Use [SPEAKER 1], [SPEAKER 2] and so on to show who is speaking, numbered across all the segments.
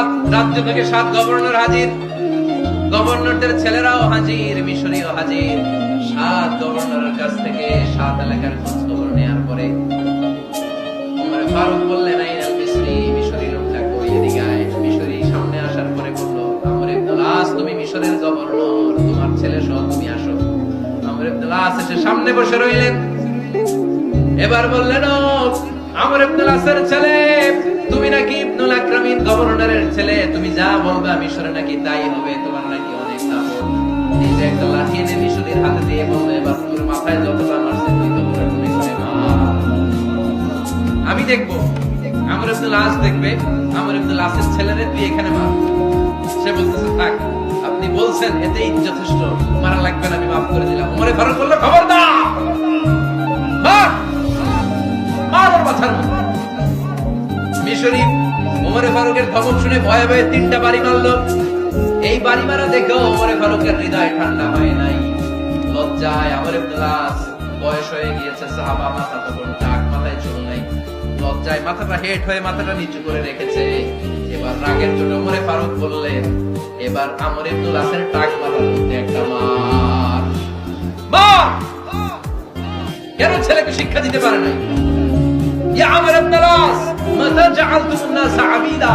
[SPEAKER 1] সাত, রাজ্য থেকে সাত গভর্নর হাজির। গভর্নরদের ছেলেরাও হাজির, মিশরীয় হাজির। সাত গভর্নরের কাছ থেকে সাত এলাকার খোঁজ খবর নেওয়ার পরে ফারুক বললেন সামনে বসে রইলেন। এবার বললেন আমর ছেলে, তুমি নাকি ইবনুল গভর্নরের ছেলে, তুমি যা বলবা মিশরে নাকি তাই হবে, তোমার নাকি অনেক যে একটা লাঠি এনে মিশরের হাতে দিয়ে বলবে এবার তোর মাথায় যতটা মারছে, তুই তো পুরো তুমি আমি দেখব। আমর দেখবে। আমর ছেলেরে তুই এখানে মার। সে বলতেছে, থাক, আপনি বলছেন, এতেই যথেষ্ট। মারা লাগবে না, আমি মাফ করে দিলাম। উমরে ফারুক বলল মার! ওর মাথার মিশরি ওমরে ফারুকের ধমক শুনে ভয়ে ভয়ে তিনটা বাড়ি মারলো। এই বাড়ি মারা দেখেও ওমরে ফারুকের হৃদয় ঠান্ডা হয় নাই। লজ্জায় আমর ইবনুল্লাহ বয়স হয়ে গিয়েছে, সাহাবা মাথা তখন টাক মাথায় চুল নাই। লজ্জায় মাথাটা হেট হয়ে মাথাটা নিচু করে রেখেছে। এবার রাগের জন্য ওমরে ফারুক বললেন, এবার আমর ইবনুল্লাহের টাক মাথার মধ্যে একটা মার। মার! কেন ছেলেকে শিক্ষা দিতে পারে নাই? আমর আবিদা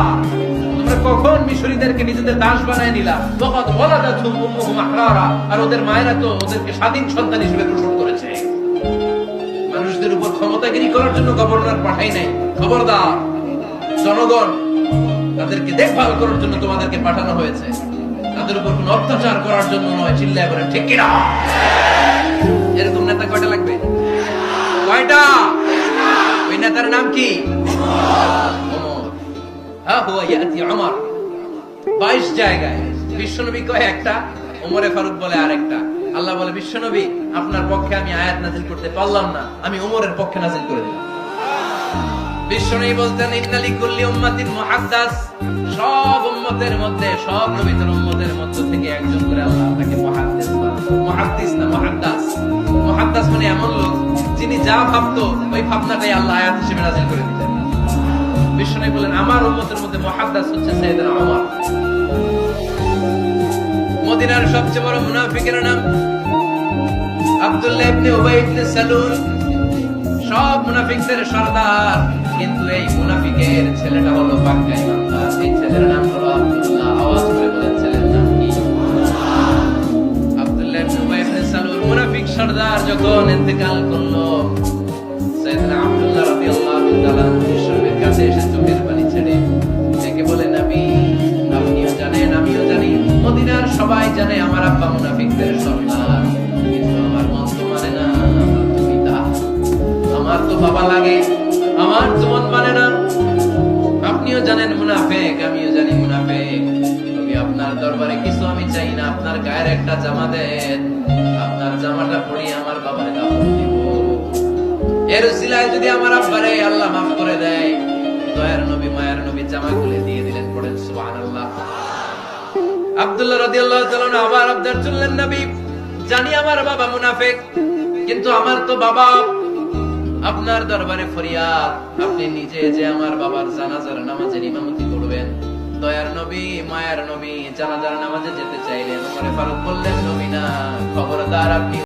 [SPEAKER 1] তোমরা কখন মিশরীদেরকে নিজেদের দাস বানায় নিলা? ওয়াকাদ ওয়ালাদাতুম উম্মুহুম আহরারা আর ওদের মায়েরা তো ওদেরকে স্বাধীন সন্তান হিসেবে করেছে। মানুষদের উপর ক্ষমতাগিরি করার জন্য গভর্নর পাঠাই নাই। খবরদার, জনগণ, তাদেরকে দেখভাল করার জন্য তোমাদেরকে পাঠানো হয়েছে। তাদের উপর কোনো অত্যাচার করার জন্য নয়, চিল্লায় বলেন, ঠিক কিনা? এরকম নেতা কয়টা লাগবে? কয়টা? নেতার নাম কি? হ্যাঁ 22 জায়গায়। বিশ্বনবী একটা ফারুক বলে আরেকটা। আল্লাহ বলে, বিশ্বনবী, আপনার পক্ষে আমি আয়াত নাজিল করতে পারলাম না। আমি ওমরের পক্ষে নাজিল করে দিলাম। বিশ্বনবী বলতেন সব উম্মতের মধ্যে, সব নবীদের উম্মতের যা ভাবতো, ওই ভাবনাটাই আল্লাহ আয়াত হিসেবে নাজিল করে দিতেন বিশ্বনবী বলেন আমার উম্মতের মধ্যে মুহাদ্দাস হচ্ছে সাইয়েদনা ওমর। মদিনার সবচেয়ে বড় মুনাফিকের নাম আব্দুল্লাহ ইবনে উবাই ইবনে সালুল সব মুনাফিকদের সর্দার। কিন্তু এই মুনাফিকের ছেলেটা হলো পাক্কা ইমানদার এই ছেলের নাম হলো আব্দুল্লাহ। জানে আমার আব্বা মুনাফিকদের সর্দার কিন্তু আমার মন তো মানে না আমার তো আমার তো বাবা লাগে, আমার তো মন মানে না। আপনিও জানেন মুনাফেক, আমিও জানি মুনাফেক। আপনার দরবারে কিছু আমি চাই না, আপনার গায়ের একটা জামা দেন। আপনার জামাটা পরিয়ে আমার বাবার কাপড় দিব। এর যদি আমার আব্বারে আল্লাহ মাফ করে দেয়, দয়ার নবী, মায়ের নবী জামা খুলে দিয়ে দিলেন সুবহানাল্লাহ আবার চললেন, নবী, জানি আমার বাবা কিন্তু আমার তো বাবা আপনার দরবারে ফরিয়াদ। আপনি নিজে যে আমার বাবার জানাজার নামাজের ইমামতি করবেন, দয়ার নবী, মায়ার নবী, জানাজার নামাজে যেতে চাইলেন। ওমরে ফারুক বললেন, নবী না, খবরদার আপনি